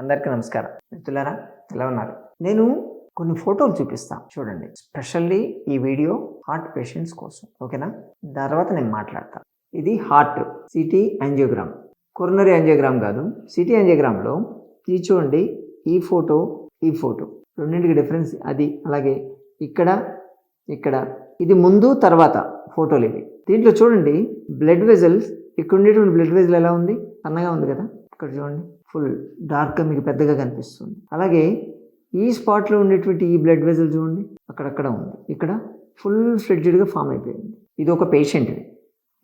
అందరికీ నమస్కారం. మిత్రులారా ఎలా ఉన్నారు? నేను కొన్ని ఫోటోలు చూపిస్తాను చూడండి. స్పెషల్లీ ఈ వీడియో హార్ట్ పేషెంట్స్ కోసం. ఓకేనా? తర్వాత నేను మాట్లాడతాను ఇది heart CT angiogram. Coronary angiogram కాదు. సిటీ యాంజియోగ్రామ్లో ఇది చూడండి. ఈ ఫోటో ఈ ఫోటో. రెండింటికి డిఫరెన్స్ అది అలాగే ఇక్కడ ఇక్కడ. ఇది ముందు తర్వాత ఫోటోలు ఇవి. దీంట్లో చూడండి. బ్లడ్ వెజల్స్ ఇక్కడ ఉండేటువంటి బ్లడ్ వెజల్ ఎలా ఉంది? సన్నగా ఉంది కదా? ఇక్కడ చూడండి. ఫుల్ డార్క్గా మీకు పెద్దగా కనిపిస్తుంది. అలాగే ఈ స్పాట్లో ఉండేటువంటి ఈ బ్లడ్ వెజల్ చూడండి. అక్కడక్కడ ఉంది. ఇక్కడ ఫుల్ ఫ్లెడ్జెడ్గా ఫామ్ అయిపోయింది. ఇది ఒక పేషెంట్ది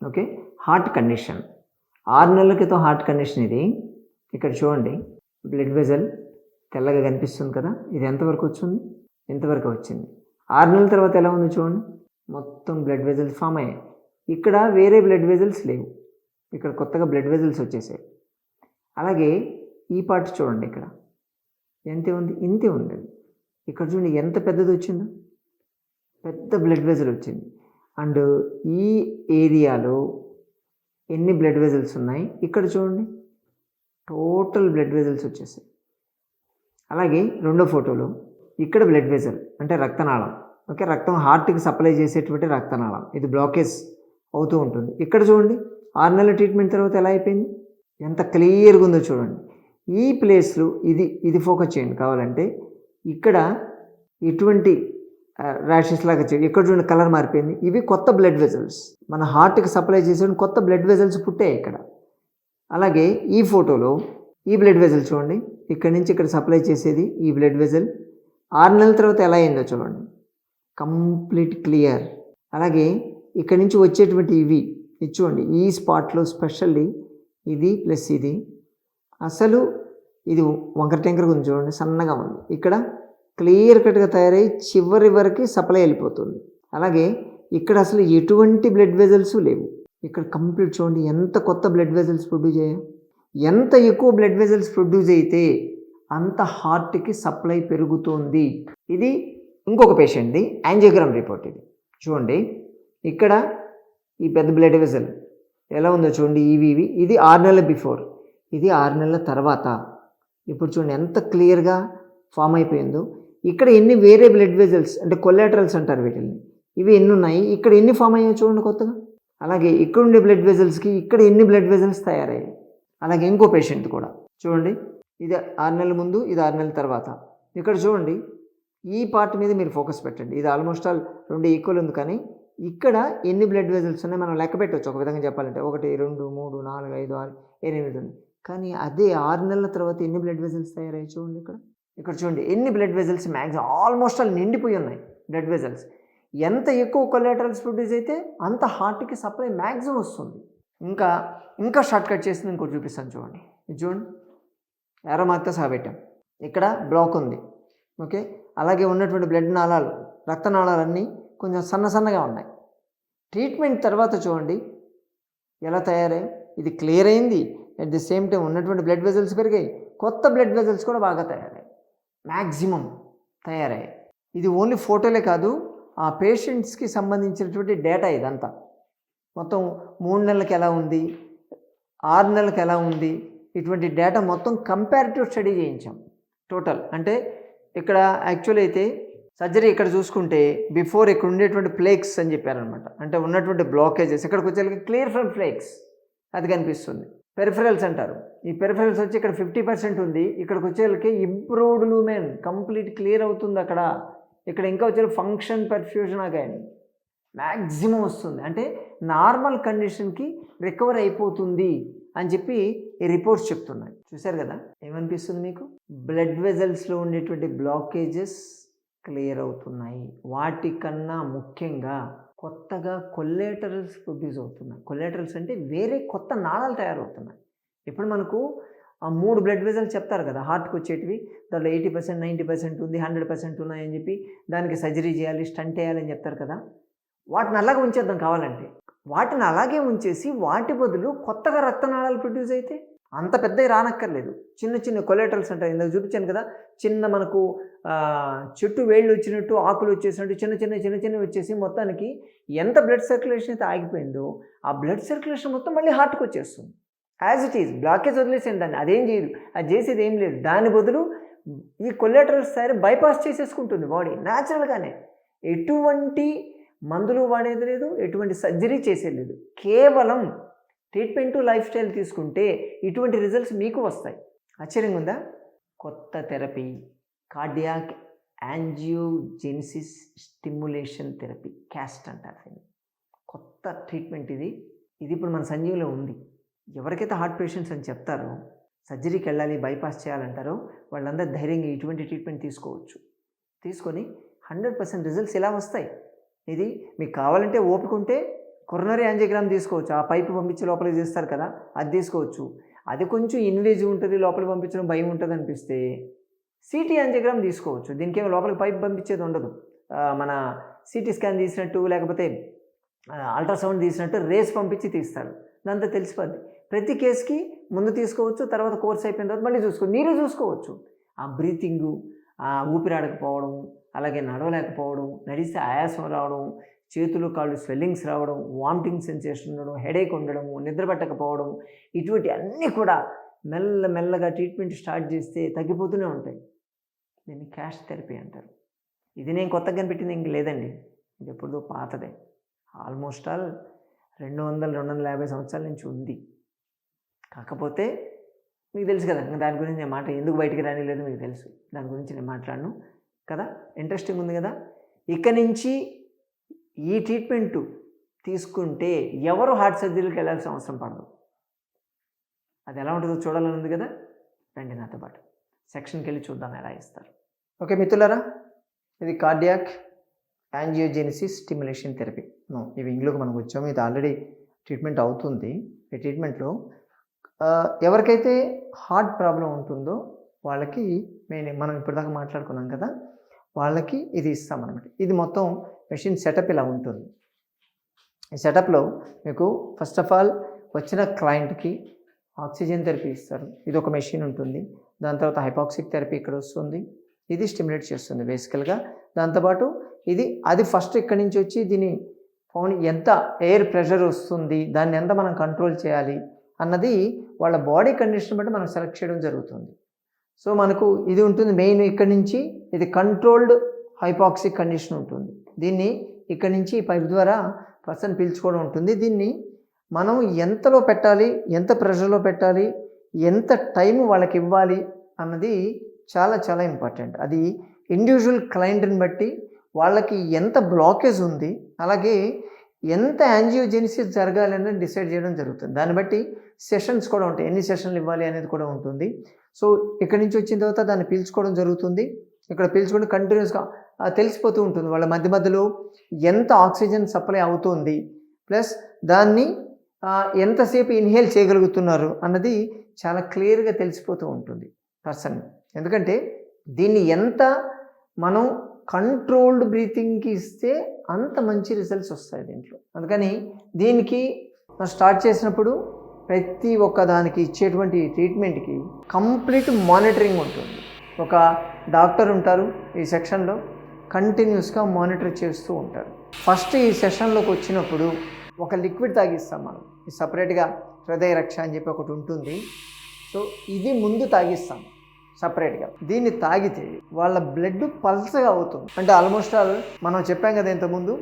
ఓకే హార్ట్ కండిషన్ ఆరు నెలల క్రితం హార్ట్ కండిషన్ ఇది. ఇక్కడ చూడండి. బ్లడ్ వెజల్ తెల్లగా కనిపిస్తుంది కదా? ఇది ఎంతవరకు వచ్చింది? ఎంతవరకు వచ్చింది. ఆరు నెలల తర్వాత ఎలా ఉంది చూడండి? మొత్తం బ్లడ్ వెజల్స్ ఫామ్ అయ్యాయి. ఇక్కడ వేరే బ్లడ్ వెజల్స్ లేవు. ఇక్కడ కొత్తగా బ్లడ్ వెజల్స్ వచ్చేసాయి. అలాగే ఈ పార్ట్ చూడండి ఇక్కడ. ఎంతే ఉంది? ఇంతే ఉంది. అది. ఇక్కడ చూడండి ఎంత పెద్దది వచ్చిందో? పెద్ద బ్లడ్ వెజల్ వచ్చింది. అండ్ ఈ ఏరియాలో ఎన్ని బ్లడ్ వెజల్స్ ఉన్నాయి? ఇక్కడ చూడండి. టోటల్ బ్లడ్ వెజల్స్ వచ్చేసాయి. అలాగే రెండో ఫోటోలో ఇక్కడ బ్లడ్ వెజల్ అంటే రక్తనాళం. ఓకే రక్తం హార్ట్కి సప్లై చేసేటువంటి రక్తనాళం. ఇది బ్లాకేజ్ అవుతూ ఉంటుంది. ఇక్కడ చూడండి ఆరు నెలల ట్రీట్మెంట్ తర్వాత ఎలా అయిపోయింది? ఎంత క్లియర్గా ఉందో చూడండి. ఈ ప్లేస్లో ఇది ఇది ఫోకస్ చేయండి. కావాలంటే ఇక్కడ ఇటువంటి ర్యాషెస్ లాగా చేయండి. ఇక్కడ చూడండి కలర్ మారిపోయింది. ఇవి కొత్త బ్లడ్ వెజల్స్ మన హార్ట్కి సప్లై చేసే కొత్త బ్లడ్ వెజల్స్ పుట్టాయి ఇక్కడ. అలాగే ఈ ఫోటోలో ఈ బ్లడ్ వెజల్ చూడండి. ఇక్కడ నుంచి ఇక్కడ సప్లై చేసేది ఈ బ్లడ్ వెజల్ ఆరు నెలల తర్వాత ఎలా అయిందో చూడండి. కంప్లీట్ క్లియర్ అలాగే ఇక్కడ నుంచి వచ్చేటువంటి ఇవి. ఇది చూడండి. ఈ స్పాట్లో స్పెషల్లీ ఇది ప్లస్ ఇది. అసలు ఇది వంకర టెంకరగా గురించి చూడండి సన్నగా ఉంది. ఇక్కడ క్లియర్ కట్గా తయారై చివరి వరకు సప్లై వెళ్ళిపోతుంది. అలాగే ఇక్కడ అసలు ఎటువంటి బ్లడ్ వెజల్స్ లేవు. ఇక్కడ కంప్లీట్ చూడండి ఎంత కొత్త బ్లడ్ వెజల్స్ ప్రొడ్యూస్ అయ్యాయి. ఎంత ఎక్కువ బ్లడ్ వెజల్స్ ప్రొడ్యూస్ అయితే అంత హార్ట్కి సప్లై పెరుగుతుంది. ఇది ఇంకొక పేషెంట్ది యాంజియోగ్రామ్ రిపోర్ట్ ఇది. చూడండి ఇక్కడ ఈ పెద్ద బ్లడ్ వెజల్ ఎలా ఉందో చూడండి ఇవి ఇవి ఇది ఆరు నెలల బిఫోర్. ఇది ఆరు నెలల తర్వాత. ఇప్పుడు చూడండి ఎంత క్లియర్గా ఫామ్ అయిపోయిందో. ఇక్కడ ఎన్ని వేరే బ్లడ్ వెజల్స్ అంటే కొలాటరల్స్ అంటారు వీటిని ఇవి ఎన్ని ఉన్నాయి? ఇక్కడ ఎన్ని ఫామ్ అయ్యాయి చూడండి కొత్తగా. అలాగే ఇక్కడ ఉండే బ్లడ్ వెజల్స్కి ఇక్కడ ఎన్ని బ్లడ్ వెజల్స్ తయారయ్యాయి? అలాగే ఇంకో పేషెంట్ కూడా. చూడండి ఇది ఆరు నెలల ముందు ఇది ఆరు నెలల తర్వాత. ఇక్కడ చూడండి ఈ పార్ట్ మీద మీరు ఫోకస్ పెట్టండి. ఇది ఆల్మోస్ట్ ఆల్ రెండు ఈక్వల్ ఉంది కానీ ఇక్కడ ఎన్ని బ్లడ్ వెజల్స్ ఉన్నాయి మనం లెక్క పెట్టవచ్చు ఒక విధంగా చెప్పాలంటే ఒకటి రెండు మూడు నాలుగు ఐదు ఆరు ఎనిమిది ఉంది. కానీ అదే ఆరు నెలల తర్వాత ఎన్ని బ్లడ్ వెజల్స్ తయారయ్యాయి చూడండి ఇక్కడ. ఇక్కడ చూడండి ఎన్ని blood vessels maximum almost all నిండిపోయి ఉన్నాయి బ్లడ్ వెజల్స్ ఎంత ఎక్కువ కొలాటరల్స్ ప్రొడ్యూస్ అయితే అంత హార్ట్కి సప్లై మ్యాక్సిమం వస్తుంది. ఇంకా ఇంకా షార్ట్ కట్ చేసి ఇంకోటి చూపిస్తాను చూడండి. ఇది చూడండి. ఎర్ర మాత్రం సహాబెట్టాం ఇక్కడ బ్లాక్ ఉంది. ఓకే? అలాగే ఉన్నటువంటి బ్లడ్ నాళాలు రక్తనాళాలన్నీ కొంచెం సన్న సన్నగా ఉన్నాయి. ట్రీట్మెంట్ తర్వాత చూడండి. ఎలా తయారై ఇది క్లియర్ అయింది. అట్ ది సేమ్ టైం ఉన్నటువంటి బ్లడ్ వెజల్స్ పెరిగాయి. కొత్త బ్లడ్ వెజల్స్ కూడా బాగా తయారయ్యాయి. మ్యాక్సిమం తయారయ్యాయి. ఇది ఓన్లీ ఫోటోలే కాదు ఆ పేషెంట్స్కి సంబంధించినటువంటి డేటా ఇదంతా. మొత్తం మూడు నెలలకు ఎలా ఉంది? ఆరు నెలలకు ఎలా ఉంది? ఇటువంటి డేటా మొత్తం కంపారిటివ్ స్టడీ చేయించాం. టోటల్ అంటే ఇక్కడ యాక్చువల్ అయితే సర్జరీ ఇక్కడ చూసుకుంటే బిఫోర్ ఇక్కడ ఉండేటువంటి ఫ్లేక్స్ అని చెప్పారనమాట అంటే ఉన్నటువంటి బ్లాకేజెస్ ఇక్కడికి వచ్చేసరికి క్లియర్ ఫ్రమ్ ఫ్లేక్స్ అది కనిపిస్తుంది. పెరిఫరల్స్ అంటారు. ఈ పెరిఫరల్స్ వచ్చి ఇక్కడ ఫిఫ్టీ పర్సెంట్ ఉంది. ఇక్కడికి వచ్చేళ్ళకి ఇంప్రూవ్డ్ లూమెన్ కంప్లీట్ క్లియర్ అవుతుంది అక్కడ. ఇక్కడ ఇంకా వచ్చే ఫంక్షన్ పర్ఫ్యూజన్ అగైన్ మ్యాక్సిమం వస్తుంది. అంటే నార్మల్ కండిషన్కి రికవర్ అయిపోతుంది అని చెప్పి ఈ రిపోర్ట్స్ చెప్తున్నాయి. చూశారు కదా? ఏమనిపిస్తుంది మీకు? బ్లడ్ వెజల్స్లో ఉండేటువంటి బ్లాకేజెస్ క్లియర్ అవుతున్నాయి. వాటికన్నా ముఖ్యంగా కొత్తగా కొల్లేటరల్స్ ప్రొడ్యూస్ అవుతున్నాయి. కొల్లేటరల్స్ అంటే వేరే కొత్త నాళాలు తయారవుతున్నాయి. ఇప్పుడు మనకు ఆ మూడు బ్లడ్ వెజల్స్ చెప్తారు కదా హార్ట్కి వచ్చేటివి దాంట్లో ఎయిటీ పర్సెంట్ నైంటీ పర్సెంట్ ఉంది హండ్రెడ్ పర్సెంట్ ఉన్నాయని చెప్పి దానికి సర్జరీ చేయాలి స్టంట్ వేయాలని చెప్తారు కదా. వాటిని అలాగే ఉంచేద్దాం కావాలంటే. వాటిని అలాగే ఉంచేసి వాటి బదులు కొత్తగా రక్తనాళాలు ప్రొడ్యూస్ అయితే అంత పెద్దవి రానక్కర్లేదు. చిన్న చిన్న కొలేటల్స్ అంటారు ఇందాక చూపించాను కదా చిన్న మనకు చెట్టు వేళ్ళు వచ్చినట్టు ఆకులు వచ్చేసినట్టు చిన్న చిన్న చిన్న చిన్నవి వచ్చేసి మొత్తానికి ఎంత బ్లడ్ సర్క్యులేషన్ అయితే ఆగిపోయిందో ఆ బ్లడ్ సర్క్యులేషన్ మొత్తం మళ్ళీ హార్ట్కి వచ్చేస్తుంది. యాజ్ ఇట్ ఈజ్ బ్లాకేజ్ వదిలేసాను దాన్ని. అదేం చేయదు. అది చేసేది ఏం లేదు. దాని బదులు ఈ కొల్లెటరల్ సరే బైపాస్ చేసేసుకుంటుంది బాడీ న్యాచురల్గానే ఎటువంటి మందులు వాడేది లేదు. ఎటువంటి సర్జరీ చేసేది లేదు. కేవలం ట్రీట్మెంట్ లైఫ్ స్టైల్ తీసుకుంటే ఇటువంటి రిజల్ట్స్ మీకు వస్తాయి. ఆశ్చర్యంగా ఉందా? కొత్త therapy cardiac angiogenesis stimulation therapy CAST అంటారు దీన్ని. కొత్త ట్రీట్మెంట్ ఇది. ఇది ఇప్పుడు మన సంజీవిలో ఉంది. ఎవరికైతే హార్ట్ పేషెంట్స్ అని చెప్తారో సర్జరీకి వెళ్ళాలి బైపాస్ చేయాలంటారో వాళ్ళందరూ ధైర్యంగా ఇటువంటి ట్రీట్మెంట్ తీసుకోవచ్చు. తీసుకొని హండ్రెడ్ పర్సెంట్ రిజల్ట్స్ ఇలా వస్తాయి? ఇది మీకు కావాలంటే ఓపిక ఉంటే కొరనరీ యాంజియోగ్రామ్ తీసుకోవచ్చు. ఆ పైపు పంపించి లోపలికి తీస్తారు కదా అది తీసుకోవచ్చు. అది కొంచెం ఇన్వేజివ్ ఉంటుంది లోపలికి పంపించడం భయం ఉంటుంది అనిపిస్తే సిటీ యాంజియోగ్రామ్ తీసుకోవచ్చు. దీనికి లోపలికి పైప్ పంపించేది ఉండదు. మన సిటీ స్కాన్ తీసినట్టు లేకపోతే అల్ట్రాసౌండ్ తీసినట్టు రేస్ పంపించి తీస్తారు. దాంతో తెలిసిపోద్ది. ప్రతి కేసుకి ముందు తీసుకోవచ్చు తర్వాత కోర్స్ అయిపోయిన తర్వాత మళ్ళీ చూసుకో మీరే చూసుకోవచ్చు. ఆ బ్రీతింగు ఆ ఊపిరాడకపోవడం అలాగే నడవలేకపోవడం నడిస్తే ఆయాసం రావడం చేతులు కాళ్ళు స్వెల్లింగ్స్ రావడం వామిటింగ్ సెన్సేషన్ ఉండడం హెడేక్ ఉండడం నిద్ర పట్టకపోవడం ఇటువంటి అన్నీ కూడా మెల్ల మెల్లగా ట్రీట్మెంట్ స్టార్ట్ చేస్తే తగ్గిపోతూనే ఉంటాయి. దీన్ని క్యాష్ థెరపీ అంటారు. ఇది నేను కొత్తగా కనిపెట్టింది ఇంక లేదండి. ఇది ఎప్పుడుదో పాతదే. ఆల్మోస్ట్ ఆల్ రెండు వందల రెండు వందల యాభై సంవత్సరాల నుంచి ఉంది. కాకపోతే మీకు తెలుసు కదా ఇంకా దాని గురించి నేను మాట ఎందుకు బయటికి రానిలేదు మీకు తెలుసు. దాని గురించి నేను మాట్లాడను కదా ఇంట్రెస్టింగ్ ఉంది కదా. ఇక నుంచి ఈ ట్రీట్మెంట్ తీసుకుంటే ఎవరు హార్ట్ సర్జరీకి వెళ్ళాల్సిన అవసరం పడదు. అది ఎలా ఉంటుందో చూడాలని ఉంది కదా? రండి నాతో పాటు. సెక్షన్కి వెళ్ళి చూద్దాం ఎలా ఇస్తారు ఓకే మిత్రులారా ఇది కార్డియాక్ యాంజియోజెనిసిస్ స్టిమ్యులేషన్ థెరపీ. ఇవి ఇంగ్లోకి మనకు వచ్చాము. ఇది ఆల్రెడీ ట్రీట్మెంట్ అవుతుంది. ఈ ట్రీట్మెంట్లో ఎవరికైతే హార్ట్ ప్రాబ్లం ఉంటుందో వాళ్ళకి మేము మనం ఇప్పటిదాకా మాట్లాడుకున్నాం కదా వాళ్ళకి ఇది ఇస్తాం అనమాట ఇది మొత్తం మెషిన్ సెటప్ ఇలా ఉంటుంది. ఈ సెటప్లో మీకు ఫస్ట్ ఆఫ్ ఆల్ వచ్చిన క్లయింట్కి ఆక్సిజన్ థెరపీ ఇస్తారు. ఇది ఒక మెషిన్ ఉంటుంది. దాని తర్వాత హైపాక్సిక్ థెరపీ ఇక్కడ వస్తుంది. ఇది స్టిమ్యులేట్ చేస్తుంది బేసికల్గా. దాంతోపాటు ఇది అది ఫస్ట్ ఇక్కడి నుంచి వచ్చి దీని ఫోన్ ఎంత ఎయిర్ ప్రెషర్ వస్తుంది దాన్ని ఎంత మనం కంట్రోల్ చేయాలి అన్నది వాళ్ళ బాడీ కండిషన్ బట్టి మనం సెలెక్ట్ చేయడం జరుగుతుంది. సో మనకు ఇది ఉంటుంది మెయిన్ ఇక్కడి నుంచి. ఇది కంట్రోల్డ్ హైపాక్సిక్ కండిషన్ ఉంటుంది. దీన్ని ఇక్కడి నుంచి పైప్ ద్వారా పర్సన్ పీల్చుకోవడం ఉంటుంది. దీన్ని మనం ఎంతలో పెట్టాలి ఎంత ప్రెషర్లో పెట్టాలి ఎంత టైం వాళ్ళకి ఇవ్వాలి అన్నది చాలా చాలా ఇంపార్టెంట్. అది ఇండివిజువల్ క్లయింట్ని బట్టి వాళ్ళకి ఎంత బ్లాకేజ్ ఉంది అలాగే ఎంత యాంజియోజెనిసిస్ జరగాలి అనేది డిసైడ్ చేయడం జరుగుతుంది. దాన్ని బట్టి సెషన్స్ కూడా ఉంటాయి. ఎన్ని సెషన్లు ఇవ్వాలి అనేది కూడా ఉంటుంది. సో ఇక్కడి నుంచి వచ్చిన తర్వాత దాన్ని పీల్చుకోవడం జరుగుతుంది. ఇక్కడ పీల్చుకుంటే కంటిన్యూస్గా తెలిసిపోతూ ఉంటుంది. వాళ్ళ మధ్య మధ్యలో ఎంత ఆక్సిజన్ సప్లై అవుతుంది ప్లస్ దాన్ని ఎంతసేపు ఇన్హేల్ చేయగలుగుతున్నారు అన్నది చాలా క్లియర్గా తెలిసిపోతూ ఉంటుంది పర్సన్ ఎందుకంటే దీన్ని ఎంత మనం కంట్రోల్డ్ బ్రీతింగ్కి ఇస్తే అంత మంచి రిజల్ట్స్ వస్తాయి దీంట్లో. అందుకని దీనికి మనం స్టార్ట్ చేసినప్పుడు ప్రతి ఒక్క దానికి ఇచ్చేటువంటి ట్రీట్మెంట్కి కంప్లీట్ మానిటరింగ్ ఉంటుంది. ఒక డాక్టర్ ఉంటారు ఈ సెక్షన్లో కంటిన్యూస్గా మానిటర్ చేస్తూ ఉంటారు. ఫస్ట్ ఈ సెషన్లోకి వచ్చినప్పుడు ఒక లిక్విడ్ తాగిస్తాం మనం. ఈ సపరేట్గా హృదయ రక్ష అని చెప్పి ఒకటి ఉంటుంది. సో ఇది ముందు తాగిస్తాం సపరేట్గా. దీన్ని తాగితే వాళ్ళ బ్లడ్ పల్సగా అవుతుంది. అంటే ఆల్మోస్ట్ ఆల్ మనం చెప్పాం కదా ఇంతకుముందు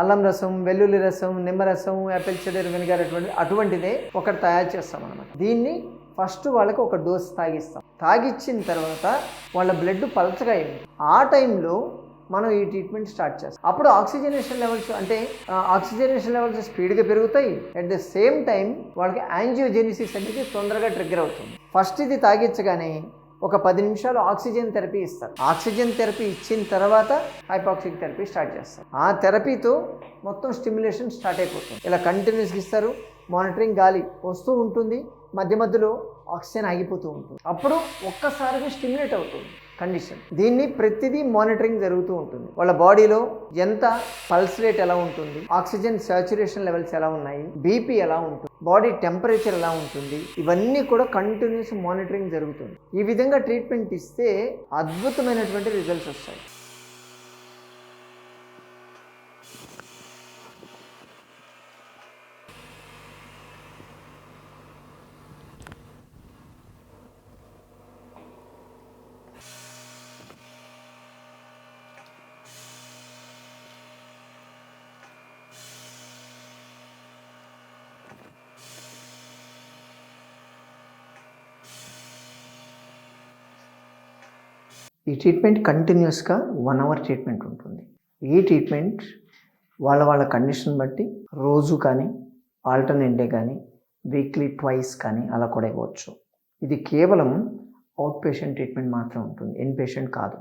అల్లం రసం వెల్లుల్లి రసం నిమ్మరసం యాపిల్ చెడర్ వెనిగర్ అటువంటి అటువంటిదే ఒకటి తయారు చేస్తాం అనమాట దీన్ని ఫస్ట్ వాళ్ళకి ఒక డోస్ తాగిస్తాం. తాగిచ్చిన తర్వాత వాళ్ళ బ్లడ్ పలచగా అయింది. ఆ టైంలో మనం ఈ ట్రీట్మెంట్ స్టార్ట్ చేస్తాం. అప్పుడు ఆక్సిజనేషన్ లెవెల్స్ అంటే ఆక్సిజనేషన్ లెవెల్స్ స్పీడ్గా పెరుగుతాయి. అట్ ద సేమ్ టైం వాళ్ళకి యాంజియోజెనిసిస్ అనేది తొందరగా ట్రిగ్గర్ అవుతుంది. ఫస్ట్ ఇది తాగించగానే ఒక పది నిమిషాలు ఆక్సిజన్ థెరపీ ఇస్తారు. ఆక్సిజన్ థెరపీ ఇచ్చిన తర్వాత హైపాక్సిక్ థెరపీ స్టార్ట్ చేస్తారు. ఆ థెరపీతో మొత్తం స్టిమ్యులేషన్ స్టార్ట్ అయిపోతుంది. ఇలా కంటిన్యూస్గా ఇస్తారు. మానిటరింగ్ గాలి వస్తూ ఉంటుంది మధ్య మధ్యలో ఆక్సిజన్ ఆగిపోతూ ఉంటుంది. అప్పుడు ఒక్కసారిగా స్టిమ్యులేట్ అవుతుంది కండిషన్. దీన్ని ప్రతిదీ మానిటరింగ్ జరుగుతూ ఉంటుంది. వాళ్ళ బాడీలో ఎంత పల్స్ రేట్ ఎలా ఉంటుంది ఆక్సిజన్ సాచురేషన్ లెవెల్స్ ఎలా ఉన్నాయి బీపీ ఎలా ఉంటుంది బాడీ టెంపరేచర్ ఎలా ఉంటుంది ఇవన్నీ కూడా కంటిన్యూస్ మానిటరింగ్ జరుగుతుంది. ఈ విధంగా ట్రీట్మెంట్ ఇస్తే అద్భుతమైనటువంటి రిజల్ట్స్ వస్తాయి. ఈ ట్రీట్మెంట్ కంటిన్యూస్గా వన్ అవర్ ట్రీట్మెంట్ ఉంటుంది. ఈ ట్రీట్మెంట్ వాళ్ళ వాళ్ళ కండిషన్ బట్టి రోజు కానీ ఆల్టర్నేట్ డే కానీ వీక్లీ ట్వైస్ కానీ అలా కూడా ఇవ్వచ్చు. ఇది కేవలం అవుట్ పేషెంట్ ట్రీట్మెంట్ మాత్రం ఉంటుంది. ఇన్ పేషెంట్ కాదు.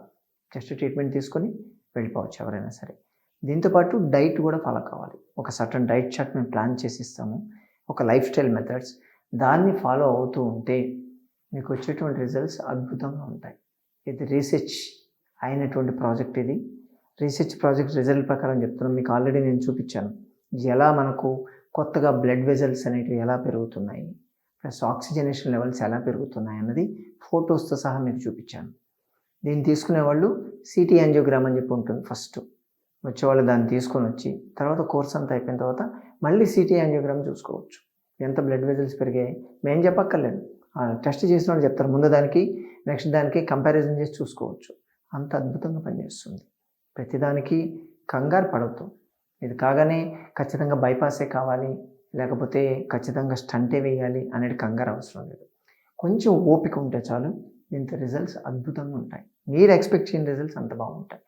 జస్ట్ ట్రీట్మెంట్ తీసుకొని వెళ్ళిపోవచ్చు ఎవరైనా సరే. దీంతోపాటు డైట్ కూడా ఫాలో కావాలి. ఒక సర్టన్ డైట్ చార్ట్ మేము ప్లాన్ చేసి ఇస్తాము. ఒక లైఫ్ స్టైల్ మెథడ్స్ దాన్ని ఫాలో అవుతూ ఉంటే మీకు వచ్చేటువంటి రిజల్ట్స్ అద్భుతంగా ఉంటాయి. ఇది రీసెర్చ్ అయినటువంటి ప్రాజెక్ట్ ఇది. రీసెర్చ్ ప్రాజెక్ట్ రిజల్ట్ ప్రకారం చెప్తున్నాం మీకు ఆల్రెడీ నేను చూపించాను. ఎలా మనకు కొత్తగా బ్లడ్ వెజల్స్ అనేటివి ఎలా పెరుగుతున్నాయి? ప్లస్ ఆక్సిజనేషన్ లెవెల్స్ ఎలా పెరుగుతున్నాయి అన్నది ఫొటోస్తో సహా మీకు చూపించాను. దీన్ని తీసుకునే వాళ్ళు సిటీ యాంజియోగ్రామ్ అని చెప్పి ఉంటుంది ఫస్ట్ వచ్చేవాళ్ళు దాన్ని తీసుకొని వచ్చి తర్వాత కోర్స్ అంతా అయిపోయిన తర్వాత మళ్ళీ సిటీ యాంజియోగ్రామ్ చూసుకోవచ్చు. ఎంత బ్లడ్ వెజల్స్ పెరిగాయి? మేము చెప్పక్కర్లేదు. టెస్ట్ చేసిన వాళ్ళు చెప్తారు. ముందు దానికి నెక్స్ట్ దానికి కంపారిజన్ చేసి చూసుకోవచ్చు. అంత అద్భుతంగా పనిచేస్తుంది. ప్రతిదానికి కంగారు పడవద్దు. ఇది కాగానే ఖచ్చితంగా బైపాసే కావాలి లేకపోతే ఖచ్చితంగా స్టంటే వేయాలి అనేది కంగారు అవసరం లేదు. కొంచెం ఓపిక ఉంటే చాలు దీంతో రిజల్ట్స్ అద్భుతంగా ఉంటాయి. మీరు ఎక్స్పెక్ట్ చేయని రిజల్ట్స్ అంత బాగుంటాయి.